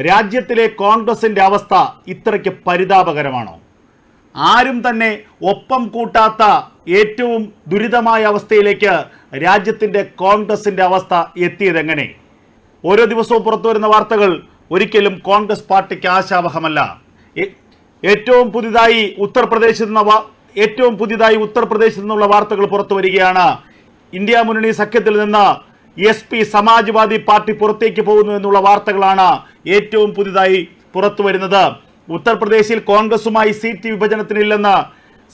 രാജ്യത്തിലെ കോൺഗ്രസിന്റെ അവസ്ഥ ഇത്രയ്ക്ക് പരിതാപകരമാണോ? ആരും തന്നെ ഒപ്പം കൂട്ടാത്ത ഏറ്റവും ദുരിതമായ അവസ്ഥയിലേക്ക് രാജ്യത്തിന്റെ കോൺഗ്രസിന്റെ അവസ്ഥ എത്തിയതെങ്ങനെ? ഓരോ ദിവസവും പുറത്തു വരുന്ന വാർത്തകൾ ഒരിക്കലും കോൺഗ്രസ് പാർട്ടിക്ക് ആശാവഹമല്ല. ഏറ്റവും പുതിയതായി ഉത്തർപ്രദേശിൽ നിന്ന് ഏറ്റവും പുതിയതായി ഉത്തർപ്രദേശിൽ നിന്നുള്ള വാർത്തകൾ പുറത്തു വരികയാണ്. ഇന്ത്യ മുന്നണി സഖ്യത്തിൽ നിന്ന് എസ് പി സമാജ്വാദി പാർട്ടി പുറത്തേക്ക് പോകുന്നു എന്നുള്ള വാർത്തകളാണ് ഏറ്റവും പുതിയതായി പുറത്തു വരുന്നത്. ഉത്തർപ്രദേശിൽ കോൺഗ്രസുമായി സീറ്റ് വിഭജനത്തിനില്ലെന്ന്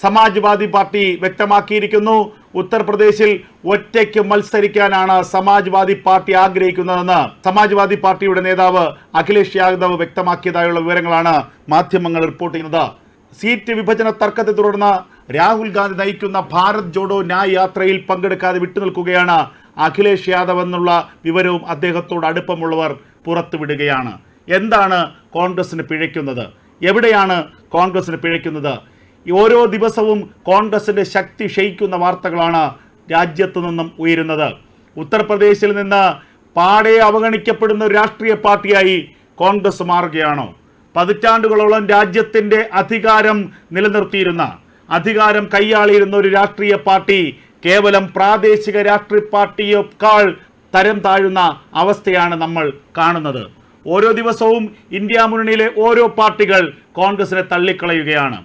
സമാജ്വാദി പാർട്ടി വ്യക്തമാക്കിയിരിക്കുന്നു. ഉത്തർപ്രദേശിൽ ഒറ്റയ്ക്ക് മത്സരിക്കാനാണ് സമാജ്വാദി പാർട്ടി ആഗ്രഹിക്കുന്നതെന്ന് സമാജ്വാദി പാർട്ടിയുടെ നേതാവ് അഖിലേഷ് യാദവ് വ്യക്തമാക്കിയതായുള്ള വിവരങ്ങളാണ് മാധ്യമങ്ങൾ റിപ്പോർട്ട് ചെയ്യുന്നത്. സീറ്റ് വിഭജന തർക്കത്തെ തുടർന്ന് രാഹുൽ ഗാന്ധി നയിക്കുന്ന ഭാരത് ജോഡോ ന്യായ് യാത്രയിൽ പങ്കെടുക്കാതെ വിട്ടുനിൽക്കുകയാണ് അഖിലേഷ് യാദവ് എന്നുള്ള വിവരവും അദ്ദേഹത്തോട് അടുപ്പമുള്ളവർ പുറത്തുവിടുകയാണ്. എന്താണ് കോൺഗ്രസിന് പിഴയ്ക്കുന്നത്? എവിടെയാണ് കോൺഗ്രസിന് പിഴയ്ക്കുന്നത്? ഓരോ ദിവസവും കോൺഗ്രസിന്റെ ശക്തി ക്ഷയിക്കുന്ന വാർത്തകളാണ് രാജ്യത്തു നിന്നും ഉയരുന്നത്. ഉത്തർപ്രദേശിൽ നിന്ന് പാടെ അവഗണിക്കപ്പെടുന്ന ഒരു രാഷ്ട്രീയ പാർട്ടിയായി കോൺഗ്രസ് മാറുകയാണോ? പതിറ്റാണ്ടുകളോളം രാജ്യത്തിന്റെ അധികാരം നിലനിർത്തിയിരുന്ന അധികാരം കൈയാളിയിരുന്ന ഒരു രാഷ്ട്രീയ പാർട്ടി കേവലം പ്രാദേശിക രാഷ്ട്രീയ പാർട്ടിയേക്കാൾ തരം താഴുന്ന അവസ്ഥയാണ് നമ്മൾ കാണുന്നത്. ഓരോ ദിവസവും ഇന്ത്യ മുന്നണിയിലെ ഓരോ പാർട്ടികൾ കോൺഗ്രസിനെ തള്ളിക്കളയുകയാണ്.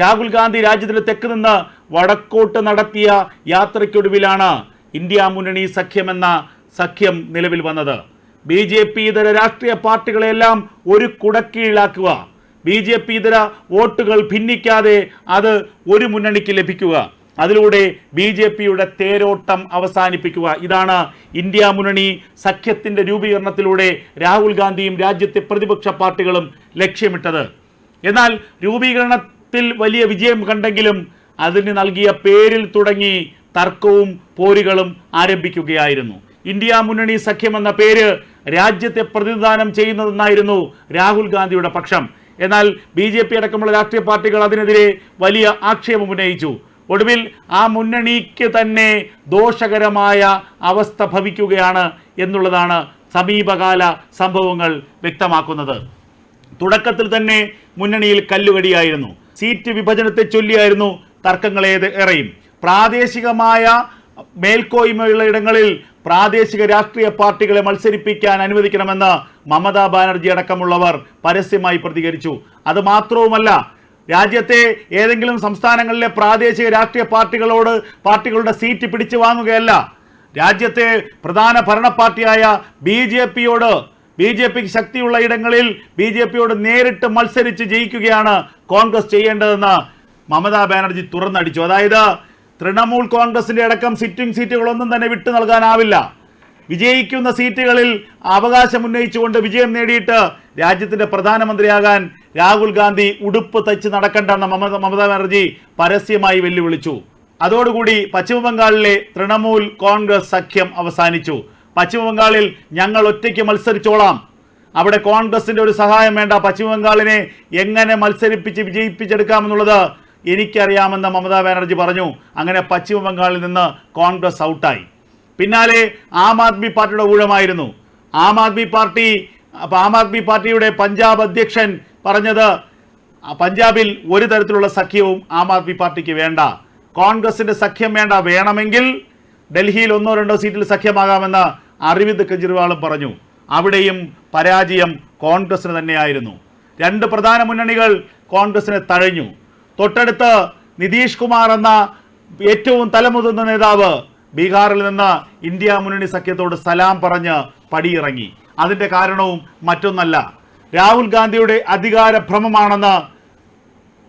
രാഹുൽ ഗാന്ധി രാജ്യത്തിന്റെ തെക്ക് നിന്ന് വടക്കോട്ട് നടത്തിയ യാത്രയ്ക്കൊടുവിലാണ് ഇന്ത്യ മുന്നണി സഖ്യമെന്ന സഖ്യം നിലവിൽ വന്നത്. ബി ജെ പി ഇതര രാഷ്ട്രീയ പാർട്ടികളെല്ലാം ഒരു കുടക്കീഴിലാക്കുക. ബി ജെ പി ഇതര വോട്ടുകൾ ഭിന്നിക്കാതെ അത് ഒരു മുന്നണിക്ക് ലഭിക്കുക. അതിലൂടെ ബി ജെ പിയുടെ തേരോട്ടം അവസാനിപ്പിക്കുക. ഇതാണ് ഇന്ത്യ മുന്നണി സഖ്യത്തിന്റെ രൂപീകരണത്തിലൂടെ രാഹുൽ ഗാന്ധിയും രാജ്യത്തെ പ്രതിപക്ഷ പാർട്ടികളും ലക്ഷ്യമിട്ടത്. എന്നാൽ രൂപീകരണത്തിൽ വലിയ വിജയം കണ്ടെങ്കിലും അതിന് നൽകിയ പേരിൽ തുടങ്ങി തർക്കവും പോരുകളും ആരംഭിക്കുകയായിരുന്നു. ഇന്ത്യ മുന്നണി സഖ്യം എന്ന പേര് രാജ്യത്തെ പ്രതിനിധാനം ചെയ്യുന്നതെന്നായിരുന്നു രാഹുൽ ഗാന്ധിയുടെ പക്ഷം. എന്നാൽ ബി ജെ പി അടക്കമുള്ള രാഷ്ട്രീയ പാർട്ടികൾ അതിനെതിരെ വലിയ ആക്ഷേപം ഉന്നയിച്ചു. ഒടുവിൽ ആ മുന്നണിക്ക് തന്നെ ദോഷകരമായ അവസ്ഥ ഭവിക്കുകയാണ് എന്നുള്ളതാണ് സമീപകാല സംഭവങ്ങൾ വ്യക്തമാക്കുന്നത്. തുടക്കത്തിൽ തന്നെ മുന്നണിയിൽ കല്ലുകടിയായിരുന്നു. സീറ്റ് വിഭജനത്തെ ചൊല്ലിയായിരുന്നു തർക്കങ്ങൾ ഏറെയും പ്രാദേശികമായ മേൽക്കോയ്മയുള്ള ഇടങ്ങളിൽ പ്രാദേശിക രാഷ്ട്രീയ പാർട്ടികളെ മത്സരിപ്പിക്കാൻ അനുവദിക്കണമെന്ന് മമതാ ബാനർജി അടക്കമുള്ളവർ പരസ്യമായി പ്രതികരിച്ചു. അത് മാത്രവുമല്ല രാജ്യത്തെ ഏതെങ്കിലും സംസ്ഥാനങ്ങളിലെ പ്രാദേശിക രാഷ്ട്രീയ പാർട്ടികളോട് പാർട്ടികളുടെ സീറ്റ് പിടിച്ചു വാങ്ങുകയല്ല. രാജ്യത്തെ പ്രധാന ഭരണ പാർട്ടിയായ ബി ജെ പിയോട് ബി ജെ പിക്ക് ശക്തിയുള്ള ഇടങ്ങളിൽ ബി ജെ പിയോട് നേരിട്ട് മത്സരിച്ച് ജയിക്കുകയാണ് കോൺഗ്രസ് ചെയ്യേണ്ടതെന്ന് മമതാ ബാനർജി തുറന്നടിച്ചു. അതായത് തൃണമൂൽ കോൺഗ്രസിന്റെ അടക്കം സിറ്റിംഗ് സീറ്റുകളൊന്നും തന്നെ വിട്ടു നൽകാനാവില്ല. വിജയിക്കുന്ന സീറ്റുകളിൽ അവകാശമുന്നയിച്ചുകൊണ്ട് വിജയം നേടിയിട്ട് രാജ്യത്തിന്റെ പ്രധാനമന്ത്രിയാകാൻ രാഹുൽ ഗാന്ധി ഉടുപ്പ് തച്ച് നടക്കണ്ടെന്ന് മമത മമതാ ബാനർജി പരസ്യമായി വെല്ലുവിളിച്ചു. അതോടുകൂടി പശ്ചിമബംഗാളിലെ തൃണമൂൽ കോൺഗ്രസ് സഖ്യം അവസാനിച്ചു. പശ്ചിമബംഗാളിൽ ഞങ്ങൾ ഒറ്റയ്ക്ക് മത്സരിച്ചോളാം. അവിടെ കോൺഗ്രസിന്റെ ഒരു സഹായം വേണ്ട. പശ്ചിമബംഗാളിനെ എങ്ങനെ മത്സരിപ്പിച്ച് വിജയിപ്പിച്ചെടുക്കാമെന്നുള്ളത് എനിക്കറിയാമെന്ന് മമതാ ബാനർജി പറഞ്ഞു. അങ്ങനെ പശ്ചിമബംഗാളിൽ നിന്ന് കോൺഗ്രസ് ഔട്ടായി. പിന്നാലെ ആം ആദ്മി പാർട്ടിയുടെ ഊഴമായിരുന്നു. ആം ആദ്മി പാർട്ടി അപ്പൊ ആം ആദ്മി പാർട്ടിയുടെ പഞ്ചാബ് അധ്യക്ഷൻ പറഞ്ഞത് പഞ്ചാബിൽ ഒരു തരത്തിലുള്ള സഖ്യവും ആം ആദ്മി പാർട്ടിക്ക് വേണ്ട. കോൺഗ്രസിന്റെ സഖ്യം വേണ്ട. വേണമെങ്കിൽ ഡൽഹിയിൽ ഒന്നോ രണ്ടോ സീറ്റിൽ സഖ്യമാകാമെന്ന് അരവിന്ദ് കെജ്രിവാളും പറഞ്ഞു. അവിടെയും പരാജയം കോൺഗ്രസിന് തന്നെയായിരുന്നു. രണ്ട് പ്രധാന മുന്നണികൾ കോൺഗ്രസിനെ തഴഞ്ഞു. തൊട്ടടുത്ത് നിതീഷ് കുമാർ എന്ന ഏറ്റവും തലമുതിർന്ന നേതാവ് ബീഹാറിൽ നിന്ന് ഇന്ത്യ മുന്നണി സഖ്യത്തോട് സലാം പറഞ്ഞ് പടിയിറങ്ങി. അതിന്റെ കാരണവും മറ്റൊന്നല്ല. രാഹുൽ ഗാന്ധിയുടെ അധികാര ഭ്രമമാണെന്ന്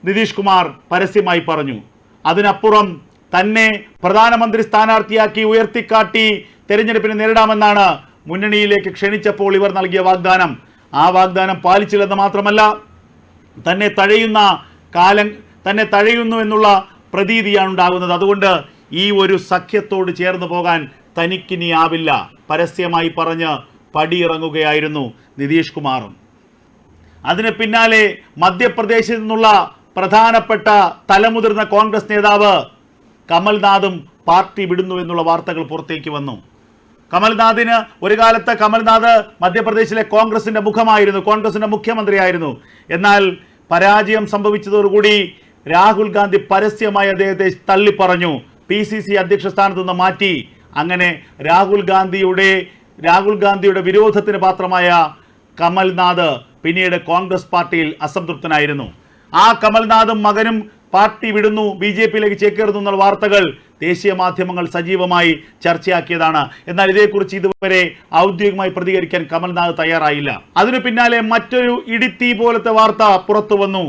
നിതീഷ് കുമാർ പരസ്യമായി പറഞ്ഞു. അതിനപ്പുറം തന്നെ പ്രധാനമന്ത്രി സ്ഥാനാർത്ഥിയാക്കി ഉയർത്തിക്കാട്ടി തെരഞ്ഞെടുപ്പിനെ നേരിടാമെന്നാണ് മുന്നണിയിലേക്ക് ക്ഷണിച്ചപ്പോൾ ഇവർ നൽകിയ വാഗ്ദാനം. ആ വാഗ്ദാനം പാലിച്ചില്ലെന്ന് മാത്രമല്ല തന്നെ തഴയുന്ന കാലം തന്നെ തഴയുന്നു എന്നുള്ള പ്രതീതിയാണ് ഉണ്ടാകുന്നത്. അതുകൊണ്ട് ഈ ഒരു സഖ്യത്തോട് ചേർന്ന് പോകാൻ തനിക്കിനി ആവില്ല പരസ്യമായി പറഞ്ഞ് പടിയിറങ്ങുകയായിരുന്നു നിതീഷ് കുമാറും. അതിന് പിന്നാലെ മധ്യപ്രദേശിൽ നിന്നുള്ള പ്രധാനപ്പെട്ട തലമുതിർന്ന കോൺഗ്രസ് നേതാവ് കമൽനാഥും പാർട്ടി വിടുന്നു എന്നുള്ള വാർത്തകൾ പുറത്തേക്ക് വന്നു. കമൽനാഥിന് ഒരു കാലത്ത് കമൽനാഥ് മധ്യപ്രദേശിലെ കോൺഗ്രസിന്റെ മുഖമായിരുന്നു കോൺഗ്രസിന്റെ മുഖ്യമന്ത്രിയായിരുന്നു. എന്നാൽ പരാജയം സംഭവിച്ചതോടുകൂടി രാഹുൽ ഗാന്ധി പരസ്യമായി അദ്ദേഹത്തെ തള്ളിപ്പറഞ്ഞു. പി സി സി അധ്യക്ഷ സ്ഥാനത്ത് നിന്ന് മാറ്റി. അങ്ങനെ രാഹുൽ ഗാന്ധിയുടെ രാഹുൽ ഗാന്ധിയുടെ വിരോധത്തിന് പാത്രമായ കമൽനാഥ് പിന്നീട് കോൺഗ്രസ് പാർട്ടിയിൽ അസംതൃപ്തനായിരുന്നു. ആ കമൽനാഥും മകനും പാർട്ടി വിടുന്നു ബി ജെ പിയിലേക്ക് ചേക്കേറുന്നു എന്നുള്ള വാർത്തകൾ ദേശീയ മാധ്യമങ്ങൾ സജീവമായി ചർച്ചയാക്കിയതാണ്. എന്നാൽ ഇതേക്കുറിച്ച് ഇതുവരെ ഔദ്യോഗികമായി പ്രതികരിക്കാൻ കമൽനാഥ് തയ്യാറായില്ല. അതിനു പിന്നാലെ മറ്റൊരു ഇടിത്തീ പോലത്തെ വാർത്ത പുറത്തു വന്നു.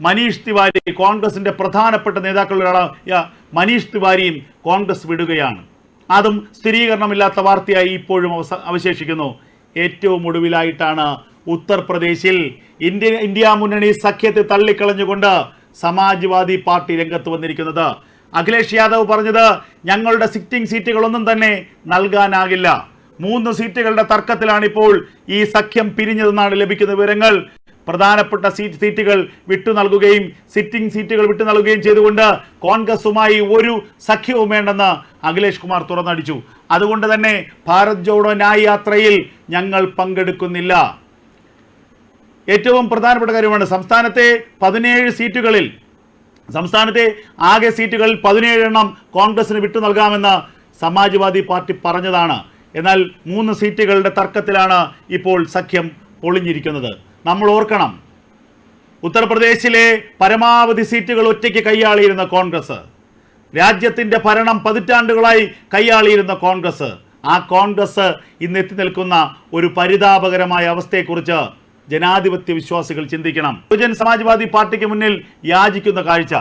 മനീഷ് തിവാരി കോൺഗ്രസിന്റെ പ്രധാനപ്പെട്ട നേതാക്കളിൽ ഒരാളായ മനീഷ് തിവാരിയും കോൺഗ്രസ് വിടുകയാണ്. അതും സ്ഥിരീകരണമില്ലാത്ത വാർത്തയായി ഇപ്പോഴും അവശേഷിക്കുന്നു. ഏറ്റവും ഒടുവിലായിട്ടാണ് ഉത്തർപ്രദേശിൽ ഇന്ത്യ ഇന്ത്യ മുന്നണി സഖ്യത്തെ തള്ളിക്കളഞ്ഞുകൊണ്ട് സമാജ്വാദി പാർട്ടി രംഗത്ത് വന്നിരിക്കുന്നത്. അഖിലേഷ് യാദവ് പറഞ്ഞത് ഞങ്ങളുടെ സിറ്റിംഗ് സീറ്റുകളൊന്നും തന്നെ നൽകാനാകില്ല. മൂന്ന് സീറ്റുകളുടെ തർക്കത്തിലാണ് ഇപ്പോൾ ഈ സഖ്യം പിരിഞ്ഞതെന്നാണ് ലഭിക്കുന്ന വിവരങ്ങൾ. പ്രധാനപ്പെട്ട സീറ്റ് സീറ്റുകൾ വിട്ടു നൽകുകയും സിറ്റിംഗ് സീറ്റുകൾ വിട്ടു നൽകുകയും ചെയ്തുകൊണ്ട് കോൺഗ്രസുമായി ഒരു സഖ്യവും വേണ്ടെന്ന് അഖിലേഷ് കുമാർ തുറന്നടിച്ചു. അതുകൊണ്ട് തന്നെ ഭാരത് ജോഡോ ന്യായ് യാത്രയിൽ ഞങ്ങൾ പങ്കെടുക്കുന്നില്ല. ഏറ്റവും പ്രധാനപ്പെട്ട കാര്യമാണ് സംസ്ഥാനത്തെ പതിനേഴ് സീറ്റുകളിൽ സംസ്ഥാനത്തെ ആകെ സീറ്റുകളിൽ പതിനേഴ് എണ്ണം കോൺഗ്രസിന് വിട്ടു നൽകാമെന്ന് സമാജ്വാദി പാർട്ടി പറഞ്ഞതാണ്. എന്നാൽ മൂന്ന് സീറ്റുകളുടെ തർക്കത്തിലാണ് ഇപ്പോൾ സഖ്യം പൊളിഞ്ഞിരിക്കുന്നത്. നമ്മൾ ഓർക്കണം ഉത്തർപ്രദേശിലെ പരമാവധി സീറ്റുകൾ ഒറ്റയ്ക്ക് കൈയാളിയിരുന്ന കോൺഗ്രസ്. രാജ്യത്തിന്റെ ഭരണം പതിറ്റാണ്ടുകളായി കൈയാളിയിരുന്ന കോൺഗ്രസ്. ആ കോൺഗ്രസ് ഇന്ന് എത്തി നിൽക്കുന്ന ഒരു പരിതാപകരമായ അവസ്ഥയെക്കുറിച്ച് ജനാധിപത്യ വിശ്വാസികൾ ചിന്തിക്കണം. ബഹുജൻ സമാജ്വാദി പാർട്ടിക്ക് മുന്നിൽ യാചിക്കുന്ന കാഴ്ച.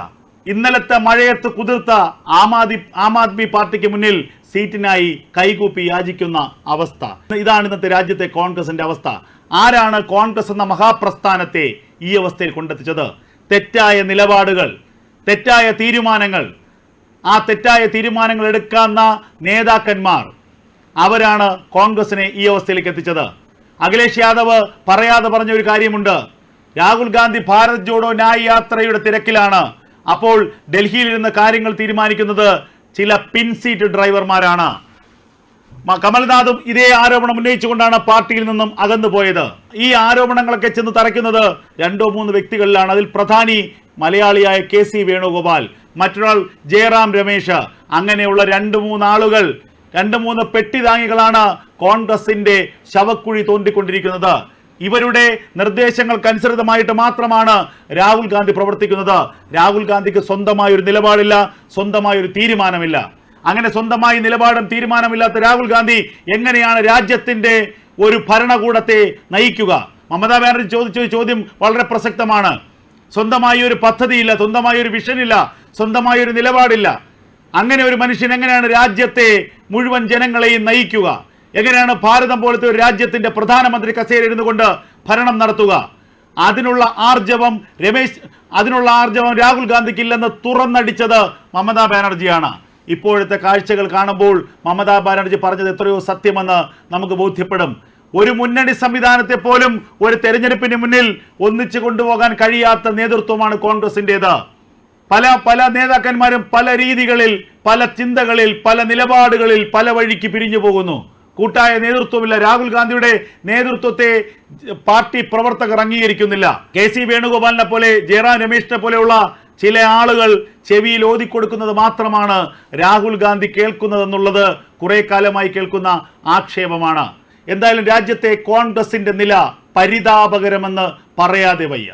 ഇന്നലത്തെ മഴയത്ത് കുതിർത്ത ആം ആദ്മി ആം ആദ്മി പാർട്ടിക്ക് മുന്നിൽ സീറ്റിനായി കൈകൂപ്പി യാചിക്കുന്ന അവസ്ഥ. ഇതാണ് ഇന്നത്തെ രാജ്യത്തെ കോൺഗ്രസിന്റെ അവസ്ഥ. ആരാണ് കോൺഗ്രസ് എന്ന മഹാപ്രസ്ഥാനത്തെ ഈ അവസ്ഥയിൽ കൊണ്ടെത്തിച്ചത്? തെറ്റായ നിലപാടുകൾ തെറ്റായ തീരുമാനങ്ങൾ ആ തെറ്റായ തീരുമാനങ്ങൾ എടുക്കാവുന്ന നേതാക്കന്മാർ അവരാണ് കോൺഗ്രസിനെ ഈ അവസ്ഥയിലേക്ക് എത്തിച്ചത്. അഖിലേഷ് യാദവ് പറയാതെ പറഞ്ഞ ഒരു കാര്യമുണ്ട്. രാഹുൽ ഗാന്ധി ഭാരത് ജോഡോ ന്യായ് യാത്രയുടെ തിരക്കിലാണ്. അപ്പോൾ ഡൽഹിയിൽ ഇരുന്ന് കാര്യങ്ങൾ തീരുമാനിക്കുന്നത് ചില പിൻ സീറ്റ് ഡ്രൈവർമാരാണ്. കമൽനാഥും ഇതേ ആരോപണം ഉന്നയിച്ചുകൊണ്ടാണ് പാർട്ടിയിൽ നിന്നും അകന്നു പോയത് ഈ ആരോപണങ്ങളൊക്കെ ചെന്ന് തറയ്ക്കുന്നത് രണ്ടോ മൂന്ന് വ്യക്തികളിലാണ്. അതിൽ പ്രധാനി മലയാളിയായ കെ സി വേണുഗോപാൽ മറ്റൊരാൾ ജയറാം രമേശ്. അങ്ങനെയുള്ള രണ്ട് മൂന്നാളുകൾ രണ്ട് മൂന്ന് പെട്ടിതാങ്ങികളാണ് കോൺഗ്രസിന്റെ ശവക്കുഴി തോണ്ടിക്കൊണ്ടിരിക്കുന്നത്. ഇവരുടെ നിർദ്ദേശങ്ങൾക്കനുസൃതമായിട്ട് മാത്രമാണ് രാഹുൽ ഗാന്ധി പ്രവർത്തിക്കുന്നത്. രാഹുൽ ഗാന്ധിക്ക് സ്വന്തമായ ഒരു നിലപാടില്ല സ്വന്തമായ ഒരു തീരുമാനമില്ല. അങ്ങനെ സ്വന്തമായി നിലപാടും തീരുമാനമില്ലാത്ത രാഹുൽ ഗാന്ധി എങ്ങനെയാണ് രാജ്യത്തിന്റെ ഒരു ഭരണകൂടത്തെ നയിക്കുക? മമതാ ബാനർജി ചോദിച്ച ചോദ്യം വളരെ പ്രസക്തമാണ്. സ്വന്തമായി ഒരു പദ്ധതിയില്ല സ്വന്തമായ ഒരു വിഷനില്ല സ്വന്തമായ ഒരു നിലപാടില്ല. അങ്ങനെ ഒരു മനുഷ്യൻ എങ്ങനെയാണ് രാജ്യത്തെ മുഴുവൻ ജനങ്ങളെയും നയിക്കുക? എങ്ങനെയാണ് ഭാരതം പോലത്തെ ഒരു രാജ്യത്തിന്റെ പ്രധാനമന്ത്രി കസേര ഇരുന്നു കൊണ്ട് ഭരണം നടത്തുക? അതിനുള്ള ആർജവം രമേശ് അതിനുള്ള ആർജവം രാഹുൽ ഗാന്ധിക്ക് ഇല്ലെന്ന് തുറന്നടിച്ചത് മമതാ ബാനർജിയാണ്. ഇപ്പോഴത്തെ കാഴ്ചകൾ കാണുമ്പോൾ മമതാ ബാനർജി പറഞ്ഞത് എത്രയോ സത്യമെന്ന് നമുക്ക് ബോധ്യപ്പെടും. ഒരു മുന്നണി സംവിധാനത്തെ പോലും ഒരു തെരഞ്ഞെടുപ്പിന് മുന്നിൽ ഒന്നിച്ചു കൊണ്ടുപോകാൻ കഴിയാത്ത നേതൃത്വമാണ് കോൺഗ്രസിന്റെത് പല പല നേതാക്കന്മാരും പല രീതികളിൽ പല ചിന്തകളിൽ പല നിലപാടുകളിൽ പല വഴിക്ക് പിരിഞ്ഞു പോകുന്നു. കൂട്ടായ നേതൃത്വമില്ല. രാഹുൽ ഗാന്ധിയുടെ നേതൃത്വത്തെ പാർട്ടി പ്രവർത്തകർ അംഗീകരിക്കുന്നില്ല. കെ സി വേണുഗോപാലിനെ പോലെ ജയറാം രമേശിനെ പോലെയുള്ള ചില ആളുകൾ ചെവിയിൽ ഓതിക്കൊടുക്കുന്നത് മാത്രമാണ് രാഹുൽ ഗാന്ധി കേൾക്കുന്നതെന്നുള്ളത് കുറെ കാലമായി കേൾക്കുന്ന ആക്ഷേപമാണ്. എന്തായാലും രാജ്യത്തെ കോൺഗ്രസിന്റെ നില പരിതാപകരമെന്ന് പറയാതെ വയ്യ.